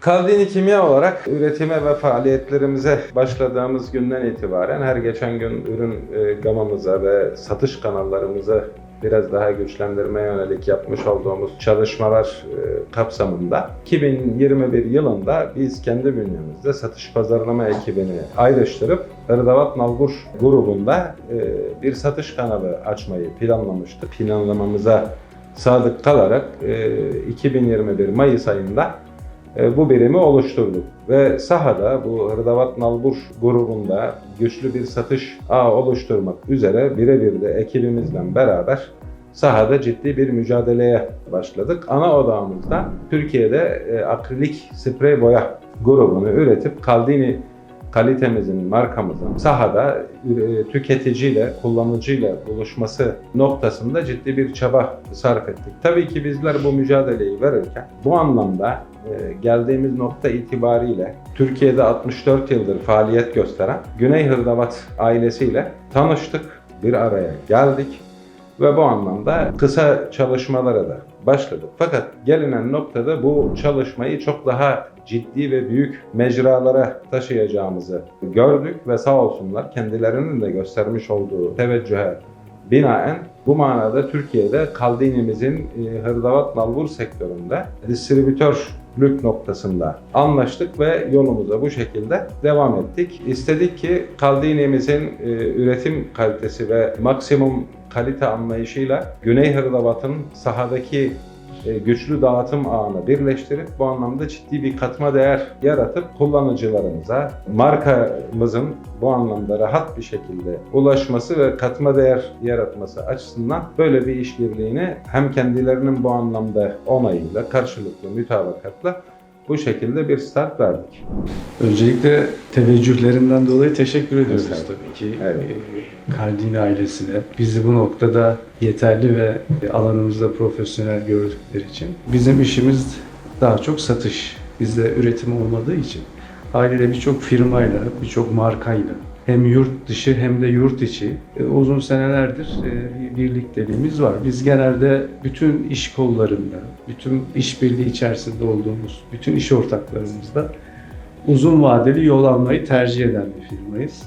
Kaldini Kimya olarak üretime ve faaliyetlerimize başladığımız günden itibaren her geçen gün ürün e, gamımıza ve satış kanallarımıza biraz daha güçlendirmeye yönelik yapmış olduğumuz çalışmalar e, kapsamında 2021 yılında biz kendi bünyemizde satış pazarlama ekibini ayrıştırıp Irdavat Nalbur grubunda e, bir satış kanalı açmayı planlamıştık. Planlamamıza sadık kalarak e, 2021 Mayıs ayında bu birimi oluşturduk. Ve sahada bu Hırdavat Nalbur grubunda güçlü bir satış ağı oluşturmak üzere birebir de ekibimizle beraber sahada ciddi bir mücadeleye başladık. Ana odağımızda Türkiye'de e, akrilik sprey boya grubunu üretip Kaldini kalitemizin, markamızın sahada e, tüketiciyle, kullanıcıyla buluşması noktasında ciddi bir çaba sarf ettik. Tabii ki bizler bu mücadeleyi verirken bu anlamda e, geldiğimiz nokta itibariyle Türkiye'de 64 yıldır faaliyet gösteren Güney Hırdavat ailesiyle tanıştık, bir araya geldik ve bu anlamda kısa çalışmalara da başladık. Fakat gelinen noktada bu çalışmayı çok daha ciddi ve büyük mecralara taşıyacağımızı gördük ve sağ olsunlar kendilerinin de göstermiş olduğu teveccühe binaen bu manada Türkiye'de Kaldini'mizin e, hırdavat nalbur sektöründe distribütörlük noktasında anlaştık ve yolumuza bu şekilde devam ettik. İstedik ki Kaldini'mizin e, üretim kalitesi ve maksimum kalite anlayışıyla Güney Hırdavat'ın sahadaki güçlü dağıtım ağını birleştirip bu anlamda ciddi bir katma değer yaratıp kullanıcılarımıza markamızın bu anlamda rahat bir şekilde ulaşması ve katma değer yaratması açısından böyle bir işbirliğini hem kendilerinin bu anlamda onayıyla karşılıklı mütabakatla bu şekilde bir start verdik. Öncelikle teveccühlerinden dolayı teşekkür ediyoruz Evet. tabii ki Evet. Kaldini ailesine. Bizi bu noktada yeterli ve alanımızda profesyonel gördükleri için. Bizim işimiz daha çok satış. Bizde üretim olmadığı için haliyle birçok firmayla, birçok markayla hem yurt dışı hem de yurt içi e, uzun senelerdir e, bir birlikteliğimiz var. Biz genelde bütün iş kollarında, bütün işbirliği içerisinde olduğumuz, bütün iş ortaklarımızda uzun vadeli yol almayı tercih eden bir firmayız.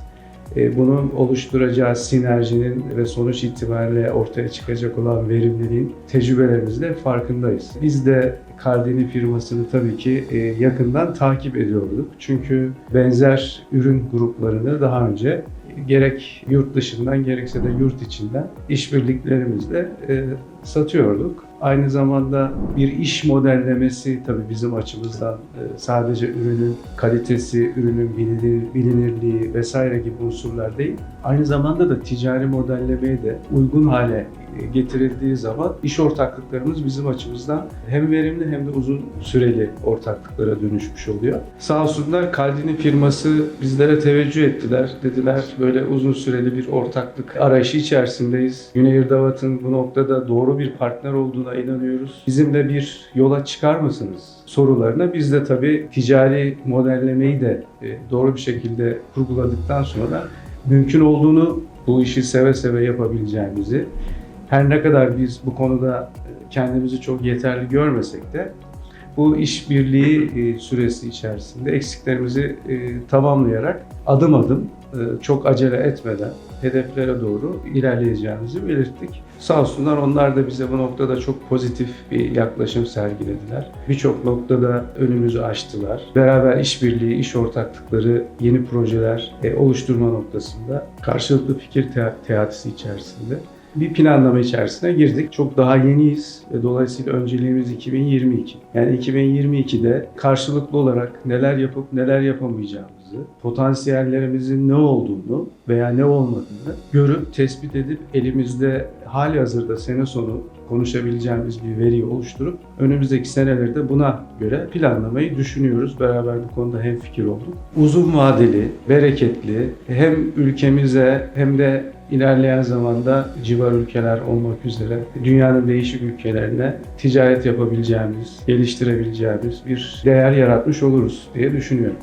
E, Bunun oluşturacağı sinerjinin ve sonuç itibariyle ortaya çıkacak olan verimliliğin tecrübelerimizle farkındayız. Biz de Cardini firmasını tabii ki e, yakından takip ediyorduk. Çünkü benzer ürün gruplarını daha önce gerek yurt dışından gerekse de yurt içinden işbirliklerimizle e, satıyorduk. Aynı zamanda bir iş modellemesi tabii bizim açımızdan e, sadece ürünün kalitesi, ürünün bilinir, bilinirliği vesaire gibi unsurlar değil. Aynı zamanda da ticari modellemeye de uygun hale e, getirildiği zaman iş ortaklıklarımız bizim açımızdan hem verimli hem de uzun süreli ortaklıklara dönüşmüş oluyor. Sağ olsunlar Kaldini firması bizlere teveccüh ettiler. Dediler böyle uzun süreli bir ortaklık arayışı içerisindeyiz. Güney Irdavat'ın bu noktada doğru bir partner olduğuna inanıyoruz. Bizimle bir yola çıkar mısınız? sorularına biz de tabii ticari modellemeyi de e, doğru bir şekilde kurguladıktan sonra mümkün olduğunu bu işi seve seve yapabileceğimizi her ne kadar biz bu konuda e, kendimizi çok yeterli görmesek de bu işbirliği e, süresi içerisinde eksiklerimizi e, tamamlayarak adım adım e, çok acele etmeden hedeflere doğru ilerleyeceğimizi belirttik. Sağ olsunlar onlar da bize bu noktada çok pozitif bir yaklaşım sergilediler. Birçok noktada önümüzü açtılar. Beraber işbirliği, iş ortaklıkları, yeni projeler oluşturma noktasında karşılıklı fikir te- teatisi içerisinde bir planlama içerisine girdik. Çok daha yeniyiz dolayısıyla önceliğimiz 2022. Yani 2022'de karşılıklı olarak neler yapıp neler yapamayacağımızı, potansiyellerimizin ne olduğunu veya ne olmadığını görüp tespit edip elimizde hali hazırda sene sonu konuşabileceğimiz bir veriyi oluşturup önümüzdeki senelerde buna göre planlamayı düşünüyoruz. Beraber bu konuda hem fikir olduk. Uzun vadeli, bereketli hem ülkemize hem de ilerleyen zamanda civar ülkeler olmak üzere dünyanın değişik ülkelerine ticaret yapabileceğimiz, geliştirebileceğimiz bir değer yaratmış oluruz diye düşünüyorum.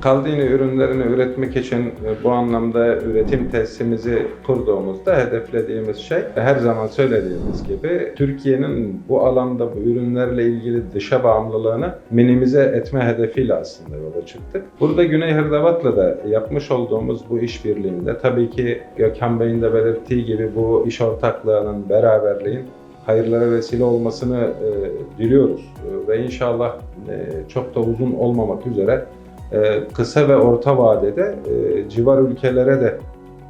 Kaldini ürünlerini üretmek için e, bu anlamda üretim tesisimizi kurduğumuzda hedeflediğimiz şey her zaman söylediğimiz gibi Türkiye'nin bu alanda bu ürünlerle ilgili dışa bağımlılığını minimize etme hedefiyle aslında yola çıktık. Burada Güney Hırdavat'la da yapmış olduğumuz bu işbirliğinde tabii ki Gökhan Bey'in de belirttiği gibi bu iş ortaklığının, beraberliğin hayırlara vesile olmasını e, diliyoruz. E, ve inşallah e, çok da uzun olmamak üzere e, kısa ve orta vadede e, civar ülkelere de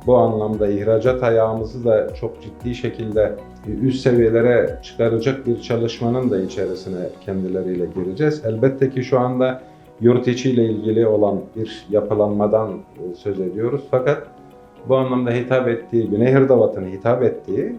bu anlamda ihracat ayağımızı da çok ciddi şekilde üst seviyelere çıkaracak bir çalışmanın da içerisine kendileriyle gireceğiz. Elbette ki şu anda yurt içiyle ilgili olan bir yapılanmadan e, söz ediyoruz. Fakat bu anlamda hitap ettiği, Güney Hırdavat'ın hitap ettiği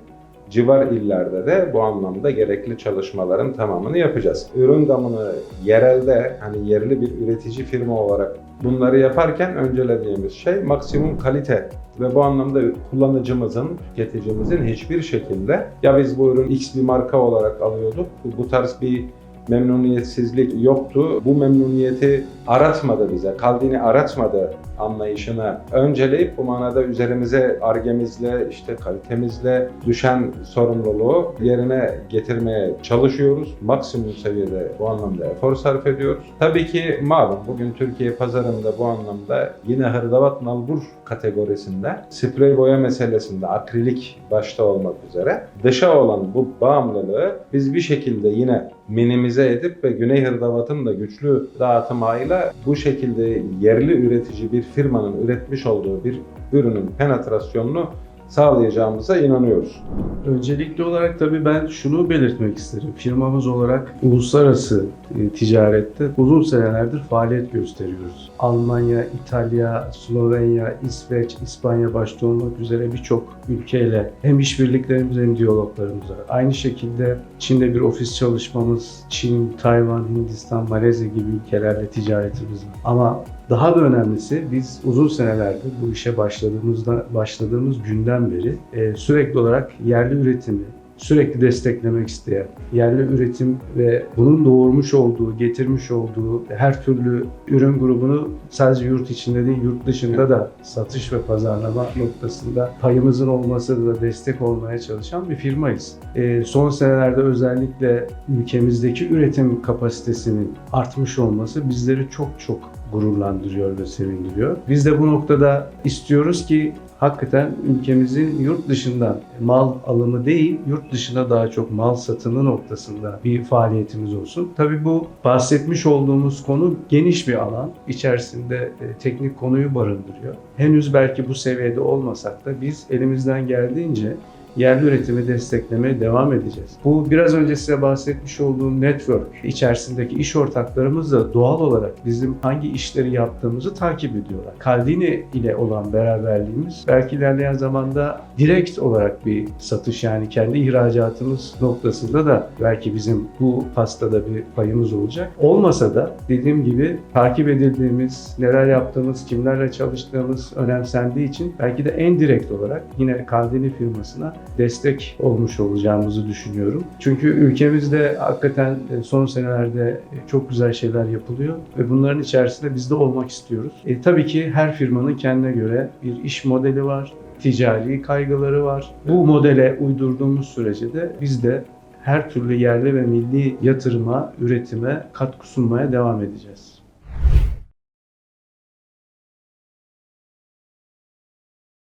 civar illerde de bu anlamda gerekli çalışmaların tamamını yapacağız. Ürün gamını yerelde hani yerli bir üretici firma olarak bunları yaparken öncelediğimiz şey maksimum kalite ve bu anlamda kullanıcımızın, tüketicimizin hiçbir şekilde ya biz bu ürün X bir marka olarak alıyorduk, bu tarz bir memnuniyetsizlik yoktu. Bu memnuniyeti aratmadı bize, Kaldini aratmadı anlayışına önceleyip bu manada üzerimize argemizle, işte kalitemizle düşen sorumluluğu yerine getirmeye çalışıyoruz. Maksimum seviyede bu anlamda efor sarf ediyoruz. Tabii ki malum bugün Türkiye pazarında bu anlamda yine hırdavat nalbur kategorisinde sprey boya meselesinde akrilik başta olmak üzere dışa olan bu bağımlılığı biz bir şekilde yine minimize edip ve Güney Hırdavat'ın da güçlü dağıtım ağıyla bu şekilde yerli üretici bir firmanın üretmiş olduğu bir ürünün penetrasyonunu sağlayacağımıza inanıyoruz. Öncelikli olarak tabii ben şunu belirtmek isterim. Firmamız olarak uluslararası e, ticarette uzun senelerdir faaliyet gösteriyoruz. Almanya, İtalya, Slovenya, İsveç, İspanya başta olmak üzere birçok ülkeyle hem işbirliklerimiz hem diyaloglarımız var. Aynı şekilde Çin'de bir ofis çalışmamız, Çin, Tayvan, Hindistan, Malezya gibi ülkelerle ticaretimiz var. Ama daha da önemlisi biz uzun senelerdir bu işe başladığımızda başladığımız günden beri e, sürekli olarak yerli üretimi sürekli desteklemek isteyen, yerli üretim ve bunun doğurmuş olduğu, getirmiş olduğu her türlü ürün grubunu sadece yurt içinde değil, yurt dışında da satış ve pazarlama noktasında payımızın olması da destek olmaya çalışan bir firmayız. E, son senelerde özellikle ülkemizdeki üretim kapasitesinin artmış olması bizleri çok çok gururlandırıyor ve sevindiriyor. Biz de bu noktada istiyoruz ki hakikaten ülkemizin yurt dışından mal alımı değil, yurt dışına daha çok mal satımı noktasında bir faaliyetimiz olsun. Tabii bu bahsetmiş olduğumuz konu geniş bir alan. İçerisinde e, teknik konuyu barındırıyor. Henüz belki bu seviyede olmasak da biz elimizden geldiğince yerli üretimi desteklemeye devam edeceğiz. Bu biraz önce size bahsetmiş olduğum network içerisindeki iş ortaklarımız da doğal olarak bizim hangi işleri yaptığımızı takip ediyorlar. Caldini ile olan beraberliğimiz belki ilerleyen zamanda direkt olarak bir satış yani kendi ihracatımız noktasında da belki bizim bu pastada bir payımız olacak. Olmasa da dediğim gibi takip edildiğimiz, neler yaptığımız, kimlerle çalıştığımız önemsendiği için belki de en direkt olarak yine Caldini firmasına destek olmuş olacağımızı düşünüyorum. Çünkü ülkemizde hakikaten e, son senelerde çok güzel şeyler yapılıyor ve bunların içerisinde biz de olmak istiyoruz. E, tabii ki her firmanın kendine göre bir iş modeli var, ticari kaygıları var. Bu modele uydurduğumuz sürece de biz de her türlü yerli ve milli yatırıma, üretime katkı sunmaya devam edeceğiz.